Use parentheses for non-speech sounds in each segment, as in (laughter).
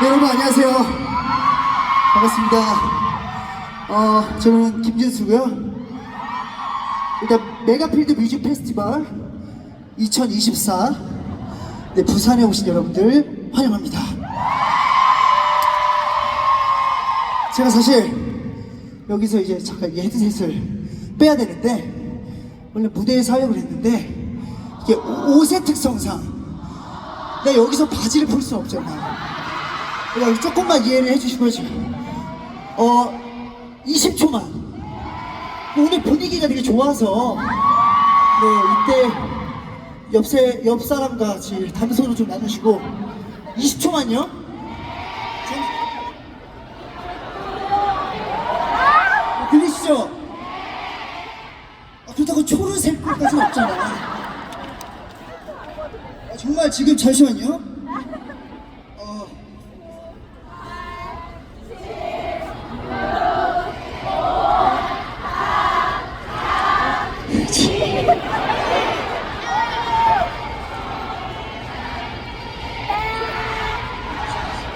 네, 여러분 안녕하세요. 반갑습니다. 어, 저는 김진수고요. 일단 메가필드 뮤직 페스티벌 2024 네, 부산에 오신 여러분들 환영합니다. 제가 사실 여기서 이제 잠깐 이 헤드셋을 빼야 되는데 원래 무대에 사역을 했는데 이게 옷의 특성상 내가 여기서 바지를 풀 수 없잖아요. 그러니까 조금만 이해를 해주시고요. 지금. 어, 20초만. 오늘 분위기가 되게 좋아서 네 이때 옆세 옆 사람과 같이 담소를 좀 나누시고 20초만요. 들리시죠? 아, 그렇다고 초를 셀 것까지는 없잖아. 아, 정말 지금 잠시만요.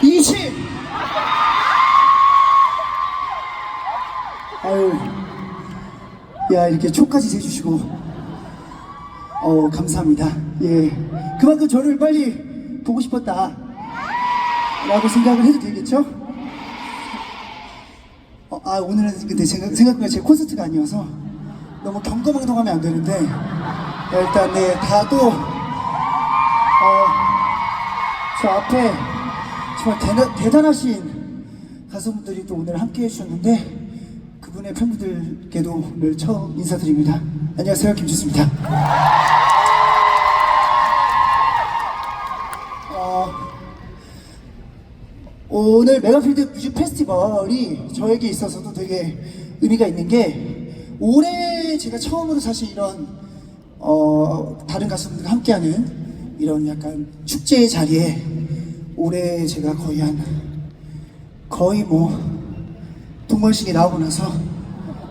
20 아유. 야 이렇게 초까지 재주시고. 어 감사합니다. 예. 그만큼 저를 빨리 보고 싶었다. 라고 생각을 해도 되겠죠? 어, 아 오늘은 근데 생각, 생각보다 제 콘서트가 아니어서 너무 경거망동하면 안 되는데. 일단 네 다도 어, 저 앞에 정말 대단, 대단하신 가수분들이 또 오늘 함께 해주셨는데 그분의 팬분들께도 오늘 처음 인사드립니다. 안녕하세요 김주수입니다. 어, 오늘 메가필드 뮤직 페스티벌이 저에게 있어서도 되게 의미가 있는 게 올해 제가 처음으로 사실 이런 어, 다른 가수분들과 함께하는 이런 약간 축제의 자리에 올해 제가 거의 한 거의 뭐 동물신이 나오고 나서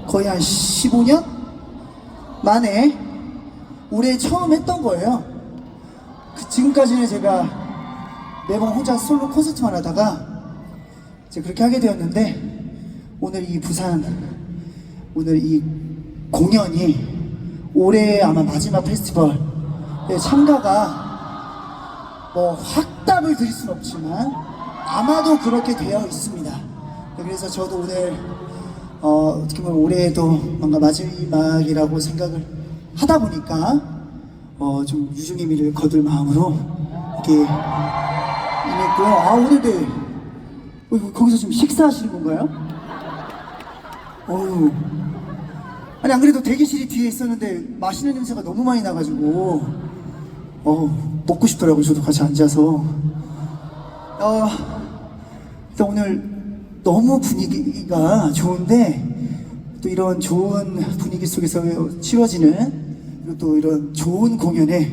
거의 한 15년 만에 올해 처음 했던 거예요. 그 지금까지는 제가 매번 혼자 솔로 콘서트만 하다가 이제 그렇게 하게 되었는데 오늘 이 부산 오늘 이 공연이 올해 아마 마지막 페스티벌에 참가가 뭐 확 답을 드릴 수는 없지만 아마도 그렇게 되어 있습니다. 네, 그래서 저도 오늘 어, 어떻게 보면 올해도 뭔가 마지막이라고 생각을 하다 보니까 어, 좀 유중의 미를 거둘 마음으로 이렇게 임했고요. 아 오늘 네. 어, 거기서 지금 식사하시는 건가요? 어우. 아니 안 그래도 대기실이 뒤에 있었는데 맛있는 냄새가 너무 많이 나가지고 어 먹고 싶더라고요. 저도 같이 앉아서. 어, 일단 오늘 너무 분위기가 좋은데 또 이런 좋은 분위기 속에서 치러지는 그리고 또 이런 좋은 공연에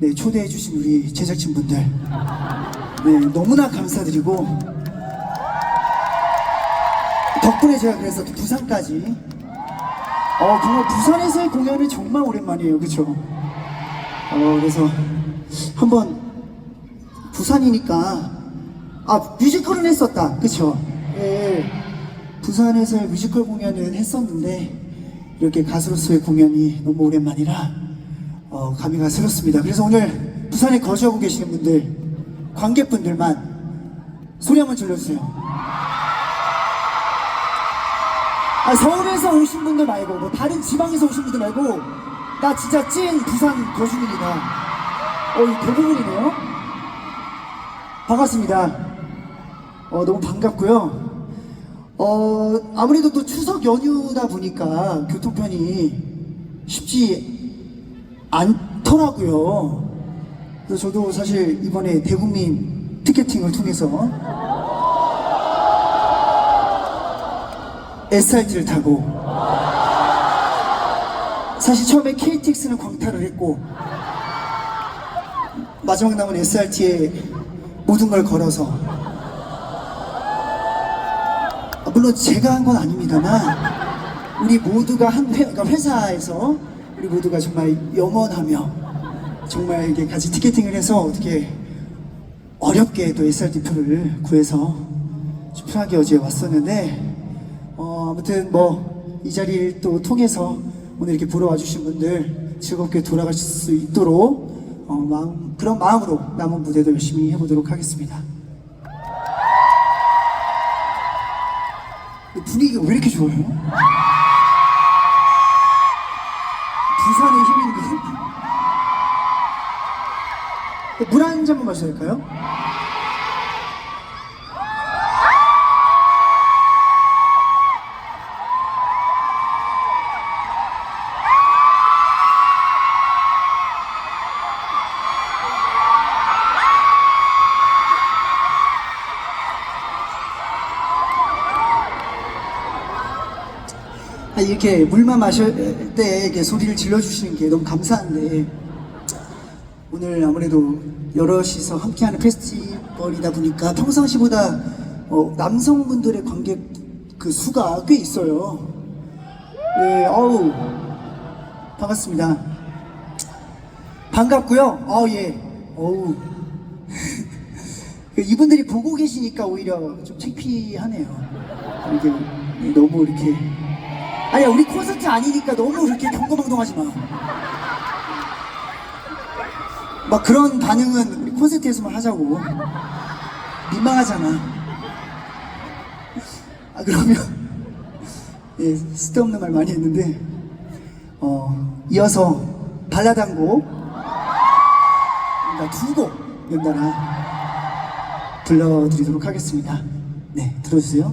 네, 초대해 주신 우리 제작진분들 네, 너무나 감사드리고 덕분에 제가 그래서 또 부산까지 어 정말 부산에서의 공연은 정말 오랜만이에요 그쵸? 어 그래서 한번 부산이니까 아 뮤지컬은 했었다 그쵸? 예 부산에서의 뮤지컬 공연은 했었는데 이렇게 가수로서의 공연이 너무 오랜만이라 어, 감회가 새롭습니다. 그래서 오늘 부산에 거주하고 계시는 분들, 관객분들만 소리 한번 질러주세요. 아, 서울에서 오신 분들 말고, 뭐 다른 지방에서 오신 분들 말고, 나 진짜 찐 부산 거주민이다. 어, 이 대부분이네요. 반갑습니다. 어, 너무 반갑고요. 어, 아무래도 또 추석 연휴다 보니까 교통편이 쉽지 않더라고요. 그래서 저도 사실 이번에 대국민 티켓팅을 통해서 SRT를 타고 사실 처음에 KTX는 광탈을 했고 마지막 남은 SRT에 모든 걸 걸어서. 아, 물론 제가 한 건 아닙니다만 우리 모두가 한 회, 그러니까 회사에서 우리 모두가 정말 염원하며 정말 이게 같이 티켓팅을 해서 어떻게 어렵게 또 SRD표를 구해서 편하게 어제 왔었는데 어, 아무튼 뭐 이 자리를 또 통해서 오늘 이렇게 보러 와주신 분들 즐겁게 돌아가실 수 있도록 어, 마음, 그런 마음으로 남은 무대도 열심히 해보도록 하겠습니다. 분위기가 왜 이렇게 좋아요? 부산의 힘인가? 물한 잔만 마셔도 될까요? 이렇게 물만 마실 때 이렇게 소리를 질러주시는 게 너무 감사한데 오늘 아무래도 여럿이서 함께하는 페스티벌이다 보니까 평상시보다 어, 남성분들의 관객 그 수가 꽤 있어요. 네, 어우 반갑습니다. 반갑고요. 어 예. 어우 (laughs) 그 이분들이 보고 계시니까 오히려 좀 창피하네요. 이게 너무 이렇게 아니야 우리 콘서트 아니니까 너무 그렇게 경거망동하지 마. 막 그런 반응은 우리 콘서트에서만 하자고. 민망하잖아. 아 그러면 (laughs) 예 쓸데없는 말 많이 했는데 어 이어서 발라드 한 곡, 그러니까 연달아 불러드리도록 하겠습니다. 네 들어주세요.